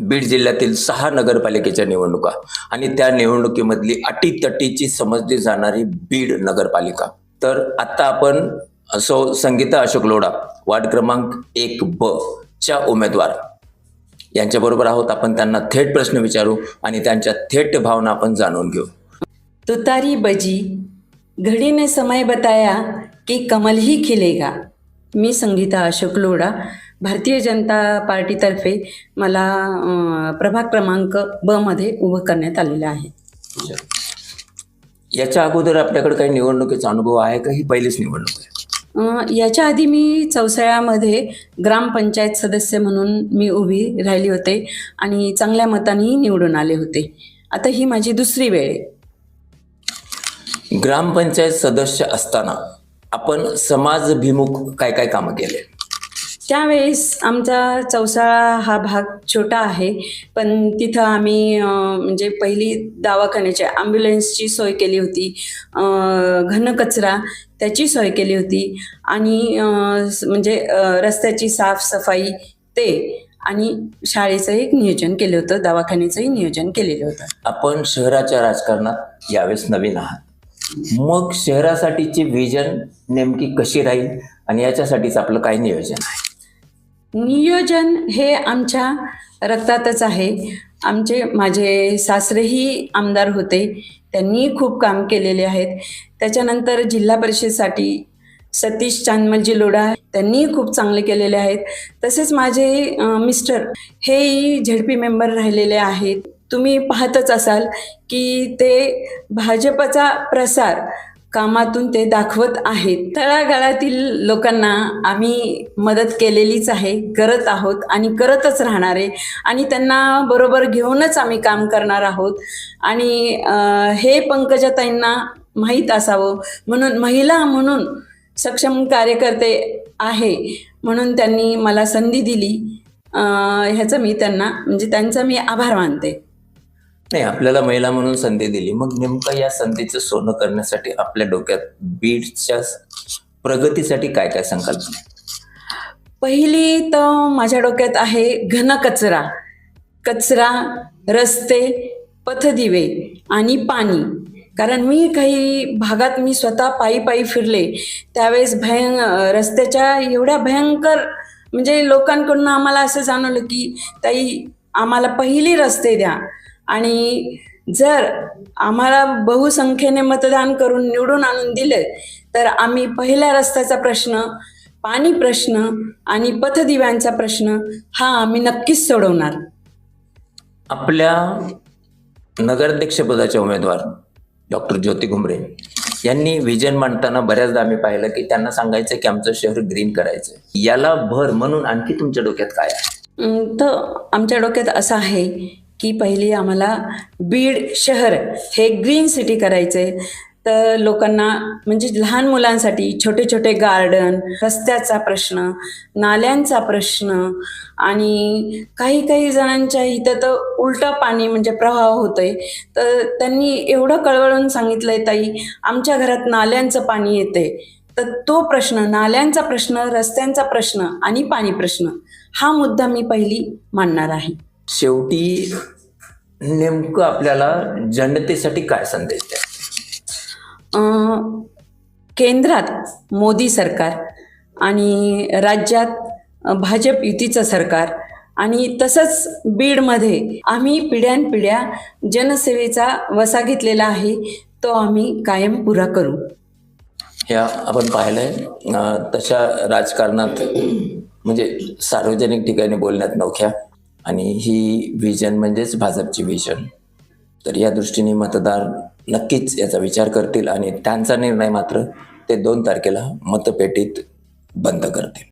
बीड जिल्ह्यातील सहा नगरपालिकेच्या निवडणुका आणि त्या निवडणुकीमधली अटीतटीची समजली जाणारी बीड नगरपालिका. तर आता आपण असो संगीता अशोक लोडा वार्ड क्रमांक एक ब च्या उमेदवार. यांच्याबरोबर आहोत आपण त्यांना थेट प्रश्न विचारू आणि त्यांच्या थेट भावना आपण जाणून घेऊ. तुतारी बजी घड़ी ने समय बताया की कमल ही खिलेगा. मी संगीता अशोक लोडा भारतीय जनता पार्टीतर्फे मला प्रभाग क्रमांक ब मध्ये उभं करण्यात आलेलं आहे. याच्या अगोदर आपल्याकडे काही निवडणुकीचा अनुभव आहे का? ही पहिलीच निवडणूक आहे. याच्या आधी मी चौसाळ्यामध्ये ग्रामपंचायत सदस्य म्हणून मी उभी राहिली होते आणि चांगल्या मतानेही निवडून आले होते. आता ही माझी दुसरी वेळ आहे. ग्रामपंचायत सदस्य असताना आपण समाजभिमुख काय काय कामं केले? त्यावेळेस आमचा चौसाळा हा भाग छोटा आहे पण तिथं आम्ही म्हणजे पहिली दवाखान्याच्या ॲम्ब्युलन्सची सोय केली होती घनकचरा त्याची सोय केली होती आणि म्हणजे रस्त्याची साफसफाई ते आणि शाळेचं एक नियोजन केलं होतं दवाखान्याचंही नियोजन केलेलं होतं. आपण शहराच्या राजकारणात यावेळेस नवीन आहात. मग शहरासाठीची विजन नेमकी कशी राहील आणि याच्यासाठीच आपलं काय नियोजन आहे? नियोजन हे आमच्या रक्तातच आहे. आमचे माझे सासरेही आमदार होते. त्यांनी खूप काम केलेले आहेत. त्याच्यानंतर जिल्हा परिषदसाठी सतीश चांदमलजी लोढा त्यांनी खूप चांगले केलेले आहेत. तसेच माझे मिस्टर हेही झेडपी मेंबर राहिलेले आहेत. तुम्ही पाहतच असाल की ते भाजपचा प्रसार कामातून ते दाखवत आहेत. तळागाळातील लोकांना आम्ही मदत केलेलीच आहे करत आहोत आणि करतच राहणार आहे. आणि त्यांना बरोबर घेऊनच आम्ही काम करणार आहोत. आणि हे पंकजाताईंना माहीत असावं. म्हणून महिला म्हणून सक्षम कार्यकर्ते आहे म्हणून त्यांनी मला संधी दिली. ह्याचं मी त्यांना म्हणजे त्यांचा मी आभार मानते. नाही आपल्याला महिला म्हणून संधी दिली. मग नेमकं या संधीचं सोनं करण्यासाठी आपल्या डोक्यात बीडच्या प्रगतीसाठी काय काय संकल्पना पहिली तर माझ्या डोक्यात आहे घनकचरा कचरा रस्ते पथदिवे आणि पाणी. कारण मी काही भागात मी स्वतः पायी पायी फिरले. त्यावेळेस भयं रस्त्याच्या एवढ्या भयंकर म्हणजे लोकांकडून आम्हाला असं जाणवलं की ताई आम्हाला पहिली रस्ते द्या. आणि जर आम्हाला बहुसंख्येने मतदान करून निवडून आणून दिले तर आम्ही पहिल्या रस्त्याचा प्रश्न पाणी प्रश्न आणि पथदिव्यांचा प्रश्न हा आम्ही नक्कीच सोडवणार. आपल्या नगराध्यक्षपदाच्या उमेदवार डॉक्टर ज्योती घुमरे यांनी विजन मांडताना बऱ्याचदा आम्ही पाहिलं की त्यांना सांगायचं की आमचं शहर ग्रीन करायचं याला भर म्हणून आणखी तुमच्या डोक्यात काय आहे? तर आमच्या डोक्यात असं आहे की पहिली आम्हाला बीड शहर हे ग्रीन सिटी करायचं. आहे तर लोकांना म्हणजे लहान मुलांसाठी छोटे छोटे गार्डन रस्त्याचा प्रश्न नाल्यांचा प्रश्न आणि काही काही जणांच्या इथं तर उलटं पाणी म्हणजे प्रवाह होतोय. तर त्यांनी एवढं कळवळून सांगितलंय ताई आमच्या घरात नाल्यांचं पाणी येते तर तो प्रश्न नाल्यांचा प्रश्न रस्त्यांचा प्रश्न आणि पाणी प्रश्न हा मुद्दा मी पहिली मांडणार आहे. शेवटी नेमकं आपल्याला जनतेसाठी काय संदेश द्या केंद्रात मोदी सरकार आणि राज्यात भाजप युतीचं सरकार आणि तसंच बीडमध्ये आम्ही पिढ्यानपिढ्या जनसेवेचा वसा घेतलेला आहे तो आम्ही कायम पुरा करू. ह्या आपण पाहिलंय. तशा राजकारणात म्हणजे सार्वजनिक ठिकाणी बोलण्यात नवख्या. आणि ही विजन म्हणजेच भाजपची विजन तर या दृष्टीने मतदार नक्कीच याचा विचार करतील आणि त्यांचा निर्णय मात्र ते दोन तारखेला मतपेटीत बंद करतील.